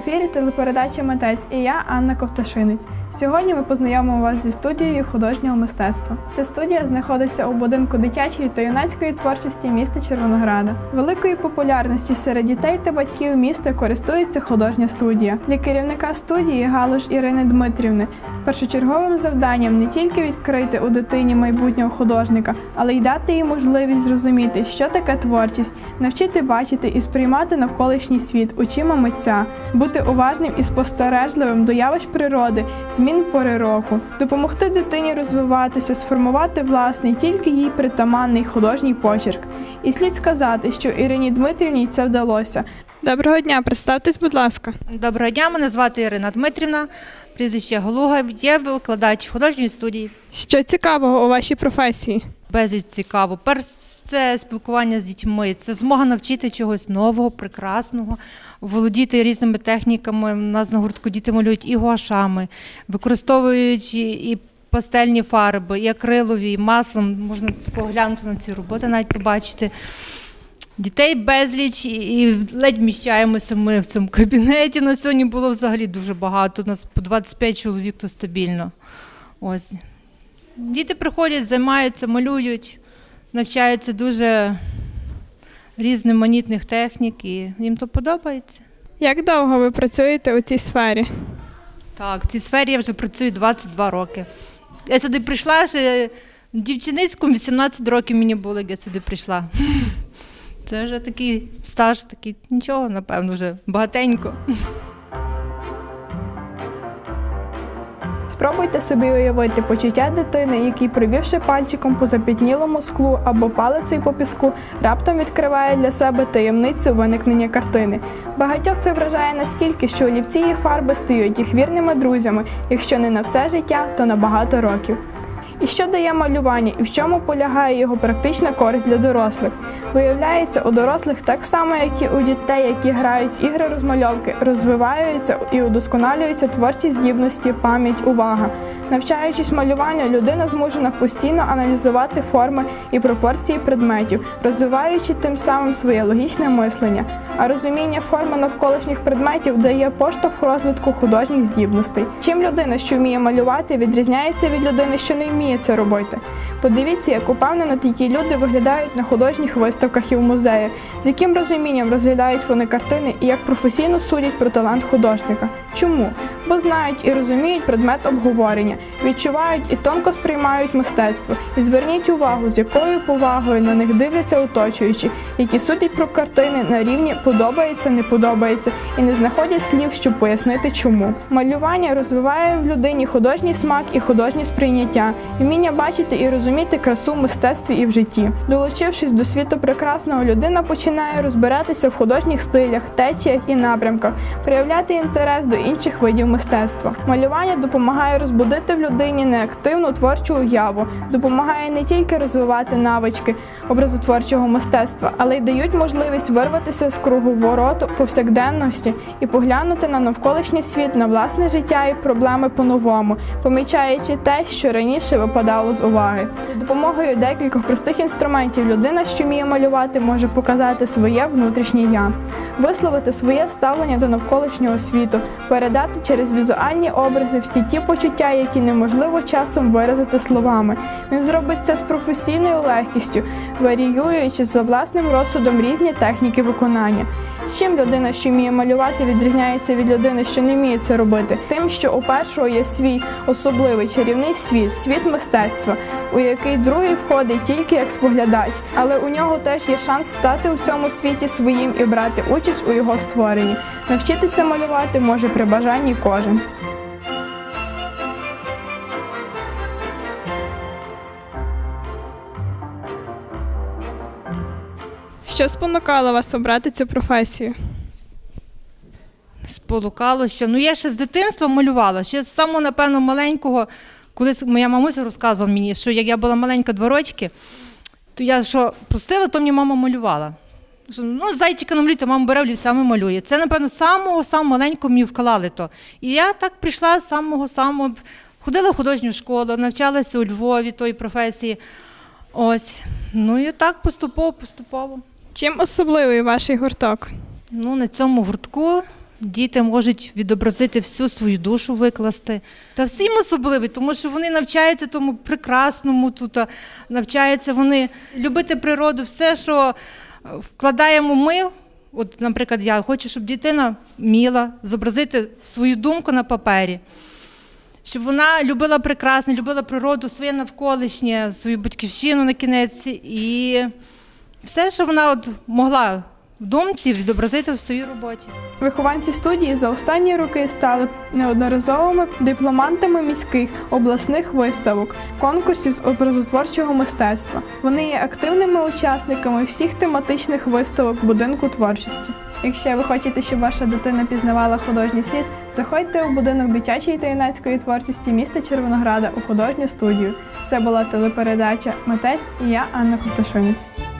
телепередачі Митець і я, Анна Ковташинець. Сьогодні ми познайомимо вас зі студією художнього мистецтва. Ця студія знаходиться у будинку дитячої та юнацької творчості міста Червонограда. Великою популярністю серед дітей та батьків міста користується художня студія. Для керівника студії Галуш Ірини Дмитрівни першочерговим завданням не тільки відкрити у дитині майбутнього художника, але й дати їй можливість зрозуміти, що таке творчість, навчити бачити і сприймати навколишній світ очима митця, бути уважним і спостережливим до явищ природи, змін пори року, допомогти дитині розвиватися, сформувати власний, тільки їй притаманний художній почерк. І слід сказати, що Ірині Дмитрівні це вдалося. Доброго дня, представтесь, будь ласка. Доброго дня, мене звати Ірина Дмитрівна, прізвище Голуга, є викладач художньої студії. Що цікавого у вашій професії? Безліч цікаво. Перш це спілкування з дітьми, це змога навчити чогось нового, прекрасного, володіти різними техніками. У нас на гуртку діти малюють і гуашами, використовують і- пастельні фарби, і акрилові, і маслом. Можна поглянути на ці роботи, навіть побачити. Дітей безліч і- ледь вміщаємося ми в цьому кабінеті. На сьогодні було взагалі дуже багато. У нас по 25 чоловік то стабільно. Ось. Діти приходять, займаються, малюють, навчаються дуже різноманітних технік, і їм то подобається. Як довго ви працюєте у цій сфері? Так, в цій сфері я вже працюю 22 роки. Я сюди прийшла ще дівчиницькому 18 років мені було, як я сюди прийшла. Це вже такий стаж, такий нічого, напевно, вже багатенько. Спробуйте собі уявити почуття дитини, який, провівши пальчиком по запітнілому склу або палицею по піску, раптом відкриває для себе таємницю виникнення картини. Багатьох це вражає наскільки, що олівці і фарби стають їх вірними друзями, якщо не на все життя, то на багато років. І що дає малювання, і в чому полягає його практична користь для дорослих? Виявляється, у дорослих так само, як і у дітей, які грають в ігри розмальовки, розвиваються і удосконалюються творчі здібності, пам'ять, увага. Навчаючись малюванню, людина змушена постійно аналізувати форми і пропорції предметів, розвиваючи тим самим своє логічне мислення. А розуміння форми навколишніх предметів дає поштовх розвитку художніх здібностей. Чим людина, що вміє малювати, відрізняється від людини, що не вміє це робити. Подивіться, як упевнено такі люди виглядають на художніх виставках і в музеях, з яким розумінням розглядають вони картини і як професійно судять про талант художника. Чому? Бо знають і розуміють предмет обговорення, відчувають і тонко сприймають мистецтво. І зверніть увагу, з якою повагою на них дивляться оточуючі, які судять про картини на рівні подобається, не подобається, і не знаходять слів, щоб пояснити чому. Малювання розвиває в людині художній смак і художнє сприйняття, вміння бачити і розуміти красу в мистецтві і в житті. Долучившись до світу прекрасного, людина починає розбиратися в художніх стилях, течіях і напрямках, проявляти інтерес до інших видів мистецтва. Малювання допомагає розбудити в людині неактивну творчу уяву, допомагає не тільки розвивати навички образотворчого мистецтва, але й дають можливість вирватися з круговороту повсякденності і поглянути на навколишній світ, на власне життя і проблеми по-новому, помічаючи те, що раніше випадало з уваги. За допомогою декількох простих інструментів людина, що вміє малювати, може показати своє внутрішнє я, висловити своє ставлення до навколишнього світу, передати через візуальні образи всі ті почуття, які неможливо часом виразити словами. Він зробить це з професійною легкістю, варіюючи за власним розсудом різні техніки виконання. Чим людина, що вміє малювати, відрізняється від людини, що не вміє це робити? Тим, що у першого є свій особливий чарівний світ, світ мистецтва, у який другий входить тільки як споглядач, але у нього теж є шанс стати у цьому світі своїм і брати участь у його створенні. Навчитися малювати може при бажанні кожен. Що спонукало вас обрати цю професію? Сполукало, що ну я ще з дитинства малювала. Ще з самого, напевно, маленького, колись моя мамуся розказувала мені, що як я була маленька два рочки, то я що пустила, то мені мама малювала. Ну, зайчика намалюється, мама бере олівцями малює. Це, напевно, самого самого маленького мені вкладали то. І я так прийшла з самого самого, ходила в художню школу, навчалася у Львові тої професії. Ось. Ну і так поступово, поступово. Чим особливий ваш гурток? Ну, на цьому гуртку Діти можуть відобразити всю свою душу, викласти. Та всім особливий, тому що вони навчаються тому прекрасному тут, навчаються вони любити природу, все, що е, вкладаємо ми. От, наприклад, я хочу, щоб дитина вміла зобразити свою думку на папері, щоб вона любила прекрасне, любила природу, своє навколишнє, свою батьківщину на кінець і все, що вона от могла в думці відобразити в своїй роботі. Вихованці студії за останні роки стали неодноразовими дипломантами міських обласних виставок, конкурсів з образотворчого мистецтва. Вони є активними учасниками всіх тематичних виставок будинку творчості. Якщо ви хочете, щоб ваша дитина пізнавала художній світ, заходьте у будинок дитячої та юнацької творчості міста Червонограда у художню студію. Це була телепередача Митець і я Анна Ковташинець.